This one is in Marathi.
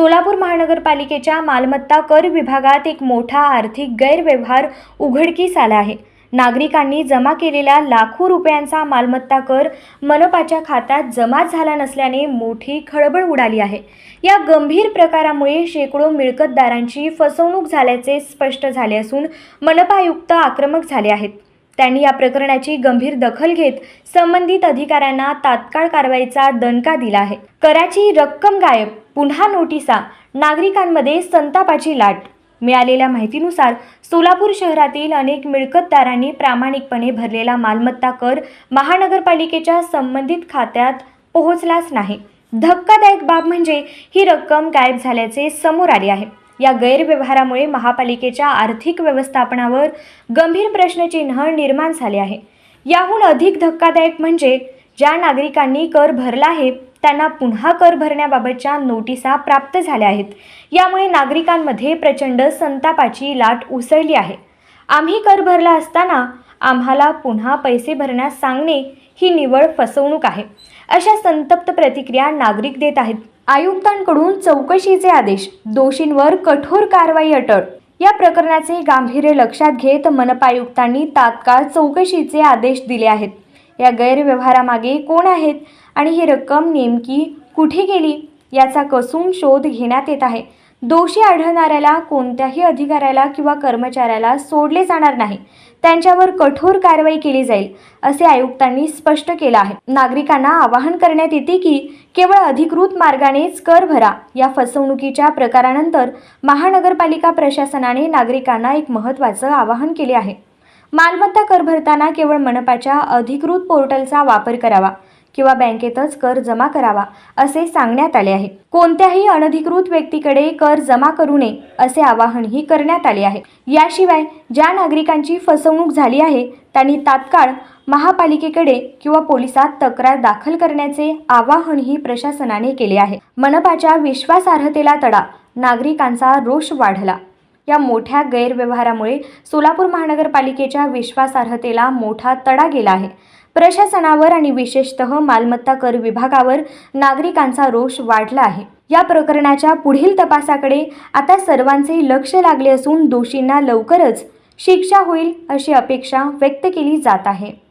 सोलापूर महानगरपालिकेच्या मालमत्ता कर विभागात एक मोठा आर्थिक गैरव्यवहार उघडकीस आला आहे. नागरिकांनी जमा केलेला लाखो रुपयांचा मालमत्ता कर मनपाच्या खात्यात जमा झाला नसल्याने मोठी खळबळ उडाली आहे. या गंभीर प्रकारामुळे शेकडो मिळकतदारांची फसवणूक झाल्याचे स्पष्ट झाले असून मनपा आयुक्त आक्रमक झाले आहेत. त्यांनी या प्रकरणाची गंभीर दखल घेत संबंधित अधिकाऱ्यांना तात्काळ कारवाईचा दणका दिला आहे. कराची रक्कम गायब पुन्हा नोटिसा नागरिकांमध्ये संतापाची लाट. मिळालेल्या माहितीनुसार सोलापूर शहरातील अनेक मिळकतदारांनी प्रामाणिकपणे भरलेला मालमत्ता कर महानगरपालिकेच्या संबंधित खात्यात पोहोचलाच नाही. धक्कादायक बाब म्हणजे ही रक्कम गायब झाल्याचे समोर आले आहे. या गैरव्यवहारामुळे महापालिकेच्या आर्थिक व्यवस्थापनावर गंभीर प्रश्नचिन्ह निर्माण झाले आहे. याहून अधिक धक्कादायक म्हणजे ज्या नागरिकांनी कर भरला आहे त्यांना पुन्हा कर भरण्याबाबतच्या नोटिसा प्राप्त झाल्या आहेत. यामुळे नागरिकांमध्ये प्रचंड संतापाची लाट उसळली आहे. आम्ही कर भरला असताना आम्हाला पुन्हा पैसे भरण्यास सांगणे ही निवळ फसवणूक आहे. अशा संतप्त प्रतिक्रिया नागरिक देत आहेत. आयुक्तांकडून चौकशीचे आदेश दोषींवर कठोर कारवाई अटळ. या प्रकरणाचे गांभीर्य लक्षात घेत मनपायुक्तांनी तात्काळ चौकशीचे आदेश दिले आहेत. या गैरव्यवहारामागे कोण आहेत आणि ही रक्कम नेमकी कुठे गेली याचा कसून शोध घेण्यात येत आहे. दोषी आढळणाऱ्याला कोणत्याही अधिकाऱ्याला किंवा कर्मचाऱ्याला सोडले जाणार नाही. त्यांच्यावर कठोर कारवाई केली जाईल असे आयुक्तांनी स्पष्ट केलं आहे. नागरिकांना आवाहन करण्यात येते की केवळ अधिकृत मार्गानेच कर भरा. या फसवणुकीच्या प्रकारानंतर महानगरपालिका प्रशासनाने नागरिकांना एक महत्त्वाचं आवाहन केले आहे. मालमत्ता कर भरताना केवळ मनपाच्या अधिकृत पोर्टलचा वापर करावा. किंवा बँकेतच कर जमा करावा असे सांगण्यात आले आहे. कोणत्याही अनधिकृत व्यक्तीकडे कर जमा करू नये असे आवाहनही करण्यात आले आहे. याशिवाय ज्या नागरिकांची फसवणूक झाली आहे त्यांनी तात्काळ महापालिकेकडे किंवा पोलिसात तक्रार दाखल करण्याचे आवाहनही प्रशासनाने केले आहे. मनपाच्या विश्वासार्हतेला तडा नागरिकांचा रोष वाढला. या मोठ्या गैरव्यवहारामुळे सोलापूर महानगरपालिकेच्या विश्वासार्हतेला मोठा तडा गेला आहे. प्रशासनावर आणि विशेषतः मालमत्ता कर विभागावर नागरिकांचा रोष वाढला आहे. या प्रकरणाच्या पुढील तपासाकडे आता सर्वांचे लक्ष लागले असून दोषींना लवकरच शिक्षा होईल अशी अपेक्षा व्यक्त केली जात आहे.